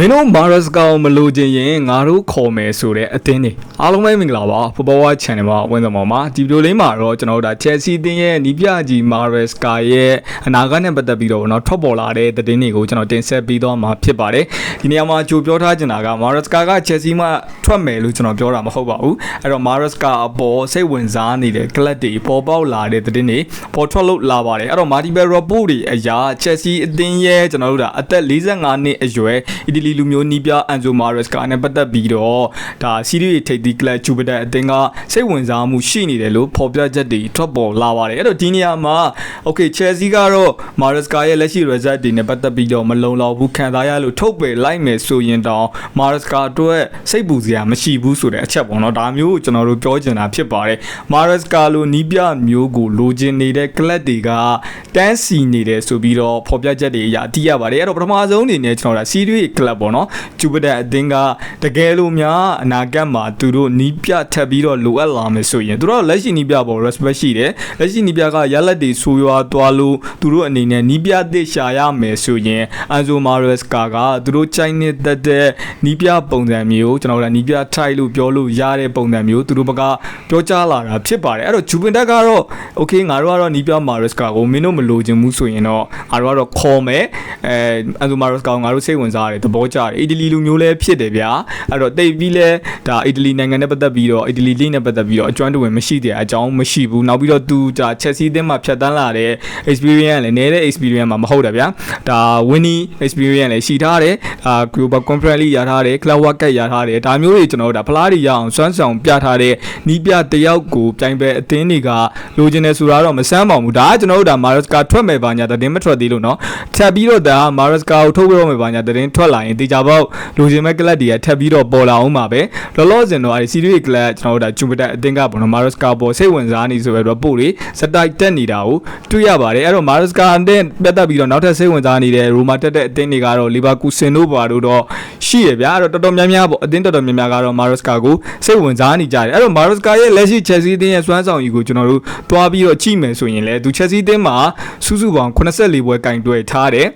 မင်းတို့မာရစ်ကောင်မလိုချင်ရင်ငါတို့ခေါ်မယ်ဆိုတဲ့အတင်းနေအားလုံးပဲမင်္ဂလာပါဖဘောဝါ channel မှာဝင်ဆောင်ပါမှာဒီဗီဒီယိုလေးမှာတော့ကျွန်တော်တို့ဒါ Chelsea တင်းရဲ့နီးပြကြီးမာရစ်ကာရဲ့အနာဂတ်နဲ့ပတ်သက်ပြီးတော့နော်ထွက်ပေါ်လာတဲ့သတင်းတွေကိုကျွန်တော်တင်ဆက်ပေးသွားမှာဖြစ်ပါတယ်ဒီနေရာမှာကြိုပြောထားချင်တာကမာရစ်ကာက Chelsea မှာထွက်မယ်လို့ကျွန်တော်ပြောတာမဟုတ်ပါဘူးအဲ့တော့မာရစ်ကာအပေါ်စိတ်ဝင်စားနေတဲ့ club တွေပေါ်ပေါက်လာတဲ့သတင်းတွေပေါ်ထွက်လို့လာပါတယ်အဲ့တော့ multiple report တွေအရာ Chelsea အတင်းရဲ့ကျွန်တော်တို့ဒါအသက်45နှစ်အရွယ်အီတလီလူမျိုးနီးပြအန်ဇိုမာရက်စကာနဲ့ပတ်သက်ပြီးတော့ဒါစီးရီးထိပ်သီးကလပ်ဂျူပတာအသင်းကစိတ်ဝင်စားမှုရှိနေတယ်လို့ဖော်ပြချက်တွေထွက်ပေါ်လာပါတယ်အဲ့တော့ဒီနေရာမှာ okay Chelsea ကတော့မာရက်စကာရဲ့လက်ရှိ result တွေနဲ့ပတ်သက်ပြီးတော့မလုံလောက်ဘူးခံစားရလို့ထုတ်ပယ်လိုက်မယ်ဆိုရင်တောင်မာရက်စကာအတွက်စိတ်ပူစရာမရှိဘူးဆိုတဲ့အချက်ပေါ့နော်ဒါမျိုးကိုကျွန်တော်တို့ပြောချင်တာဖြစ်ပါတယ်မာရက်စကာလိုနီးပြမျိုးကိုလိုချင်နေတဲ့ကလပ်တွေကတန်းစီနေတယ်ဆိုပြီးတော့ဖော်ပြချက်တွေအရာသိရပါတယ်အဲ့တော့ပထမဆုံးအနေနဲ့ကျွန်တော်တို့ series club ပေါ့နော်ဂျူပတာအသင်းကတကယ်လို့များအနာဂတ်မှာသူတို့နီးပြထပ်ပြီးတော့လိုအပ်လာမယ်ဆိုရင်သူတို့လက်ရှိနီးပြပေါ် respect ရှိတယ်လက်ရှိနီးပြကရလက်တွေဆိုးရွားသွားလို့သူတို့အနေနဲ့နီးပြသစ်ရှာရမယ်ဆိုရင်အန်ဇိုမာရက်စကာကသူတို့ချိုင်းနေတဲ့တဲ့နီးပြပုံစံမျိုးကျွန်တော်တို့နီးပြထိုက်လို့ပြောလို့ရတဲ့ပုံစံမျိုးသူတို့ဘက်ကပြောကြားလာတာဖြစ်ပါတယ်အဲ့တော့ဂျူပင်တက်ကတော့ okay ငါတို့ကတော့နီးပြမာရက်စကာကိုမင်းတို့မလိုချင်ဘူးဆိုရင်တော့ငါတို့ကတော့ခေါ်မယ်အဲအန်ဇိုမာရက်စကာကိုငါတို့စိတ်ဝင်စားတယ်သဘောကျတယ်အီတလီလူမျိုးလည်းဖြစ်တယ်ဗျာအဲ့တော့တိတ်ပြီးလဲဒါအီတလီနိုင်ငံနဲ့ပတ်သက်ပြီးတော့အီတလီလိနဲ့ပတ်သက်ပြီးတော့အကျွမ်းတဝင်မရှိတဲ့အကြောင်းမရှိဘူးနောက်ပြီးတော့သူဒါ Chelsea အသင်းမှာဖြတ်တန်းလာတဲ့ experience လည်းနည်းတဲ့ experience မှာမဟုတ်တာဗျာဒါ winning experience လည်းရှိထားတယ်အာ global conference လေးရထားတယ် club world cup ရထားတယ်ဒါမျိုးတွေကျွန်တော်တို့ဒါဖလားတွေရအောင်စွမ်းဆောင်ပြထားတဲ့နီးပြတယောက်ကိုပြိုင်ပွဲအသင်းတွေကလိုချင်တယ်ဆိုတာတော့မဆန်းပါဘူးဒါကကျွန်တော်တို့ဒါ Maresca ထွက်မယ်ပါညာသတင်းမထွက်သေးလို့เนาะထပ်ပြီးတော့ဒါ Maresca ကိုထုတ်ပြတော့မယ်ပါညာသတင်းထွက်လာရင် င်တေချာပေါက်လိုချင်မဲ့ကလပ်တွေကထပ်ပြီးတော့ပေါ်လာအောင်ပါပဲလောလောဆယ်တော့အဲဒီ series ကလပ်ကျွန်တော်တို့ဒါဂျူပတာအသင်းကပေါ့နော် Maresca ပေါ်စိတ်ဝင်စားနေဆိုပဲတော့ပို့လေစတိုက်တက်နေတာကိုတွေ့ရပါတယ်အဲ့တော့ Maresca အသင်းပြတ်တက်ပြီးတော့နောက်ထပ်စိတ်ဝင်စားနေတဲ့ Roma တက်တဲ့အသင်းတွေကတော့ Leverkusen တို့ပါတို့တော့ရှိရဗျာအဲ့တော့တော်တော်များများပေါ့အသင်းတော်တော်များများကတော့ Maresca ကိုစိတ်ဝင်စားနေကြတယ်အဲ့တော့ Maresca ရဲ့လက်ရှိ Chelsea အသင်းရဲ့စွမ်းဆောင်ရည်ကိုကျွန်တော်တို့တွားပြီးတော့ကြည့်မယ်ဆိုရင်လည်းသူ Chelsea အသင်းမှာစုစုပေါင်း84ပွဲကင်တွယ်ထားတယ်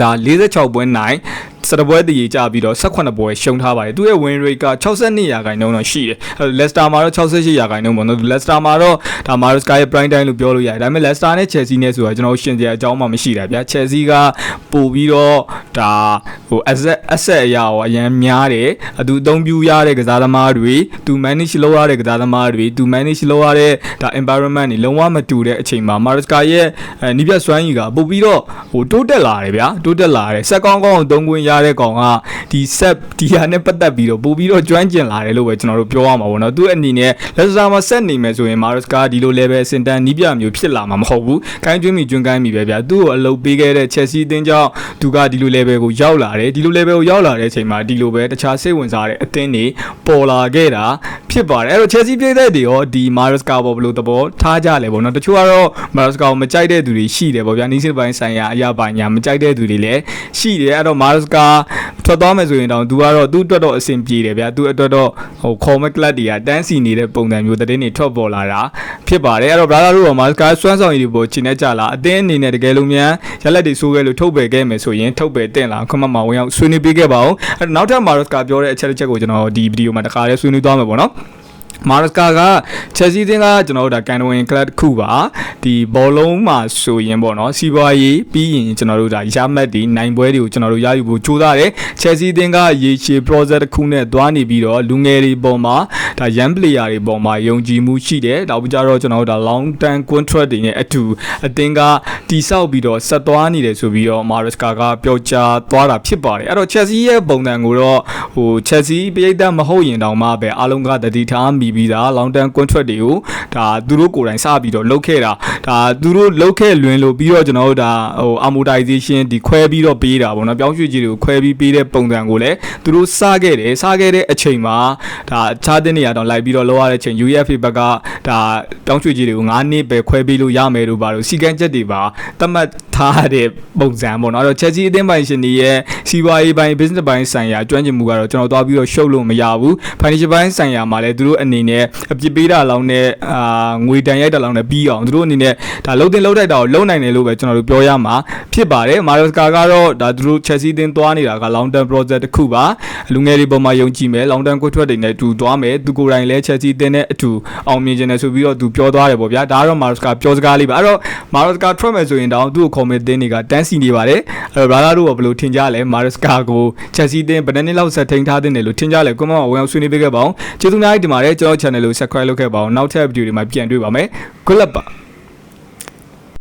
ဒါ46ပွဲနိုင် စတပွဲတည်ကြပြီးတော့18ပွဲရှုံးထားပါတယ်သူရဲ့ win rate က62ရာခိုင်နှုန်းတော့ရှိတယ်အဲ Leicester မှာတော့68ရာခိုင်နှုန်းပေါ့နော် Leicester မှာတော့ဒါ Maresca ရဲ့ prime time လို့ပြောလို့ရတယ်ဒါပေမဲ့ Leicester နဲ့ Chelsea နဲ့ဆိုတာကျွန်တော်ရှင်းစရာအကြောင်းမှမရှိတာဗျာ Chelsea ကပို့ပြီးတော့ဒါဟို asset asset အရာရောအရင်များတယ်အတူအသုံးပြုရတဲ့ကစားသမားတွေသူ manage လုပ်ရတဲ့ကစားသမားတွေသူ manage လုပ်ရတဲ့ဒါ environment တွေလုံးဝမတူတဲ့အချိန်မှာ Maresca ရဲ့အဲနီးပြစွမ်းရည်ကပို့ပြီးတော့ဟိုတိုးတက်လာတယ်ဗျာတိုးတက်လာတယ်စက်ကောင်းကောင်းကိုသုံးခွင့်ရတဲ့ကောင်ကဒီ set ဒီဟာနဲ့ပတ်သက်ပြီးတော့ပို့ပြီးတော့ကျွမ်းကျင်လာတယ်လို့ပဲကျွန်တော်တို့ပြောရမှာပေါ့နော်သူအနေနဲ့လက်စတာမှာဆက်နေမယ်ဆိုရင် Maresca ဒီလို level စင်တန်နီးပြမျိုးဖြစ်လာမှာမဟုတ်ဘူးခိုင်းကျွင်းမိကျွန်းကိုင်းမိပဲဗျာသူ့ကိုအလုပ်ပေးခဲ့တဲ့ Chelsea အသင်းကြောင့်သူကဒီလို level ကိုရောက်လာတယ်ဒီလို level ကိုရောက်လာတဲ့အချိန်မှာဒီလိုပဲတခြားစိတ်ဝင်စားတဲ့အသင်းတွေပေါ်လာခဲ့တာဖြစ်ပါတယ်အဲ့တော့ Chelsea ပြည်သက်တွေရောဒီ Maresca ပေါ်ဘယ်လိုသဘောထားကြလဲပေါ့နော်တချို့ကတော့ Maresca ကိုမကြိုက်တဲ့သူတွေရှိတယ်ပေါ့ဗျာနီးစစ်ပိုင်းဆိုင်ရာအရာပါညာမကြိုက်တဲ့သူတွေလည်းရှိတယ်အဲ့တော့ Maresca ထွက်သွားမယ်ဆိုရင်တောင်သူကတော့သူ့အတွက်တော့အဆင်ပြေတယ်ဗျာသူ့အတွက်တော့ဟိုခေါ်မကလပ်တွေကတန်းစီနေတဲ့ပုံစံမျိုးသတင်းတွေထွက်ပေါ်လာတာဖြစ်ပါတယ်အဲ့တော့ brother တို့က Maresca စွမ်းဆောင်ရည်တွေပေါ်ချိန်နေကြလားအသင်းအနေနဲ့တကယ်လို့များရလက်တွေဆိုးခဲ့လို့ထုတ်ပယ်ခဲ့မယ်ဆိုရင်ထုတ်ပယ်တင်လာခမမဝင်အောင်ဆွေးနွေးပေးခဲ့ပါဦးအဲ့တော့နောက်ထပ် Maresca ပြောတဲ့အချက်တစ်ချက်ကိုကျွန်တော်ဒီဗီဒီယိုမှာတခါလေးဆွေးနွေးသွားမယ်ပေါ့နော် မာရစကာကချက်စီးတင်းကကျွန်တော်တို့ဒါကန်တိုဝင်ကလပ်တစ်ခုပါဒီဘောလုံးမှာဆိုရင်ပေါ့နော်စီးပွားရေးပြီးရင်ကျွန်တော်တို့ဒါရမတ်ဒီနိုင်ပွဲတွေကိုကျွန်တော်တို့ရယူဖို့ကြိုးစားတယ်ချက်စီးတင်းကရေရှည် project တစ်ခုနဲ့သွားနေပြီးတော့လူငယ်တွေပေါ်မှာ ဒါ young player တွေပေါ်မှာယုံကြည်မှုရှိတယ်နောက်ပြီးကြတော့ကျွန်တော်တို့ဒါ long term contract တွေနဲ့အတူအသင်းကတိဆောက်ပြီးတော့ဆက်သွားနေတယ်ဆိုပြီးတော့မာရစကာကပြောကြားသွားတာဖြစ်ပါတယ်အဲ့တော့ချက်စီရဲ့ပုံစံကိုတော့ဟိုချက်စီပိတ်သက်မဟုတ်ရင်တောင်မှပဲအားလုံးကတတိထားမိပြီးသား long term contract တွေကိုဒါသူတို့ကိုယ်တိုင်စပြီးတော့လုပ်ခဲ့တာဒါသူတို့လုပ်ခဲ့လွင်လို့ပြီးတော့ကျွန်တော်တို့ဒါဟို amortization ဒီခွဲပြီးတော့ပေးတာပေါ့နော်ပြောင်းရွှေ့ကြီးတွေကိုခွဲပြီးပေးတဲ့ပုံစံကိုလည်းသူတို့စခဲ့တယ်စခဲ့တဲ့အချိန်မှာဒါအခြားတဲ့နေနေရာတောင်လိုက်ပြီးတော့လောရတဲ့ချိန် UEFA ဘက်ကဒါတောင်းရွှေကြီးတွေကို9နှစ်ပဲခွဲပြီးလို့ရမယ်လို့ပါလို့စီကန်းချက်တွေပါသတ်မှတ်ထားတဲ့ပုံစံပေါ့နော်အဲ့တော့ Chelsea အသင်းပိုင်ရှင်တွေရဲ့စီးပွားရေးပိုင်း business ပိုင်းဆိုင်ရာကျွမ်းကျင်မှုကတော့ကျွန်တော်သွားပြီးတော့ရှုပ်လို့မရဘူး financial ပိုင်းဆိုင်ရာမှာလည်းသူတို့အနေနဲ့အပြစ်ပေးတာလောင်းနဲ့အာငွေတန်ရိုက်တာလောင်းနဲ့ပြီးအောင်သူတို့အနေနဲ့ဒါလုံးတင်လုံးထိုက်တာကိုလုံးနိုင်တယ်လို့ပဲကျွန်တော်တို့ပြောရမှာဖြစ်ပါတယ်မာရော့စကာကတော့ဒါသူတို့ Chelsea အသင်းသွားနေတာက long term project တစ်ခုပါလူငယ်တွေပုံမှာယုံကြည်မယ် long term ကွက်ထွက်တွေနဲ့အတူသွားမယ်သူကိုယ်တိုင်လည်း Chelsea အသင်းနဲ့အတူအောင်မြင်ခြင်းနဲ့ဆိုပြီးတော့သူပြောသွားတယ်ပေါ့ဗျာဒါကတော့မာရော့စကာပြောစကားလေးပါအဲ့တော့မာရော့စကာထွက်မယ်ဆိုရင်တောင်သူ့ကိုခေါ်မဲ့အသင်းတွေကတန်းစီနေပါတယ်အဲ့တော့ brother တို့ကဘယ်လိုထင်ကြလဲမာရော့စကာကို Chelsea အသင်းဘယ်နှစ်နှစ်လောက်ဆက်ထိန်ထားတဲ့တယ်လို့ထင်ကြလဲ comment မှာဝင်အောင်ဆွေးနွေးပေးခဲ့ပါအောင်ကျေးဇူးများတင်ပါတယ်ကျွန်တော် channel ကို subscribe လုပ်ခဲ့ပါအောင်နောက်ထပ် video တွေမှာပြန်တွေ့ပါမယ် good luck ပါ